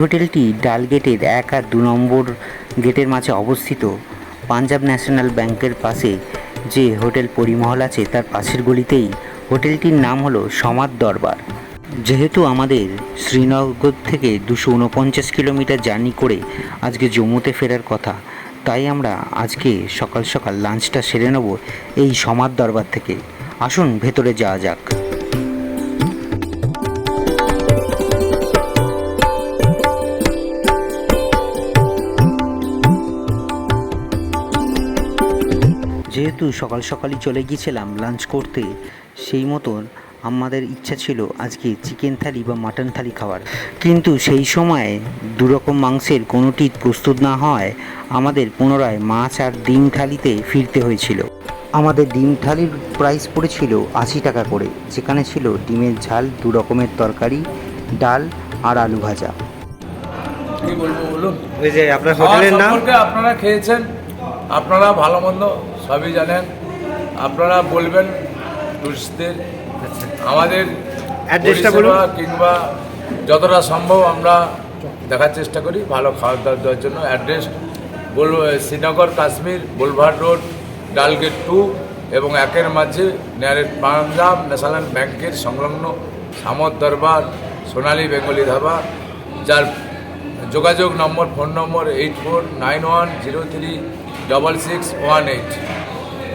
হোটেলটি ডাল গেটের এক আর দু নম্বর গেটের মাঝে অবস্থিত। পাঞ্জাব ন্যাশনাল ব্যাংকের পাশে যে হোটেল পরিমহল আছে, তার পাশের গলিতেই হোটেলটির নাম হলো সমাদ দরবার। যেহেতু আমাদের শ্রীনগর থেকে দুশো উনপঞ্চাশ কিলোমিটার জার্নি করে আজকে জম্মুতে ফেরার কথা, তাই আমরা আজকে সকাল সকাল লাঞ্চটা সেরে নেব এই সমাদ দরবার থেকে। আসুন ভেতরে যাওয়া যাক। যেহেতু সকাল সকালই চলে গিয়েছিলাম লাঞ্চ করতে সেই মতন আমাদের ইচ্ছা ছিল আজকে চিকেন থালি বা মাটন থালি খাওয়ার। কিন্তু সেই সময় দুরকম মাংসের কোনোটি প্রস্তুত না হয় আমাদের পুনরায় মাছ আর ডিম থালিতে ফিরতে হয়েছিল। আমাদের ডিম থালির প্রাইস পড়েছিল আশি টাকা করে যেখানে ছিল ডিমের ঝাল দু রকমের তরকারি ডাল আর আলু ভাজা। কি বলব বলুন? ওই যে আপনার হোটেলের নাম? আপনারা খেয়েছেন আপনারা ভালো মন্দ সবই জানেন। আপনারা বলবেন টুরিস্টদের আমাদের কিংবা যতটা সম্ভব আমরা দেখার চেষ্টা করি ভালো খাওয়া দাওয়া দেওয়ার জন্য। অ্যাড্রেস বল Srinagar Kashmir boulevard road Dalgate two এবং একের মাঝে নিয়ারের পাঞ্জাব ন্যাশনাল ব্যাংকের সংলগ্ন সামত দরবার সোনালী বেঙ্গলি ধাবা। যার যোগাযোগ number phone number eight four nine one zero three double six one eight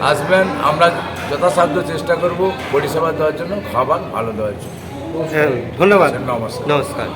আসবেন আমরা যথাসাধ্য চেষ্টা করব পরিষেবা দেওয়ার জন্য খাবার ভালো দেওয়ার জন্য। হ্যাঁ, ধন্যবাদ। নমস্কার। নমস্কার।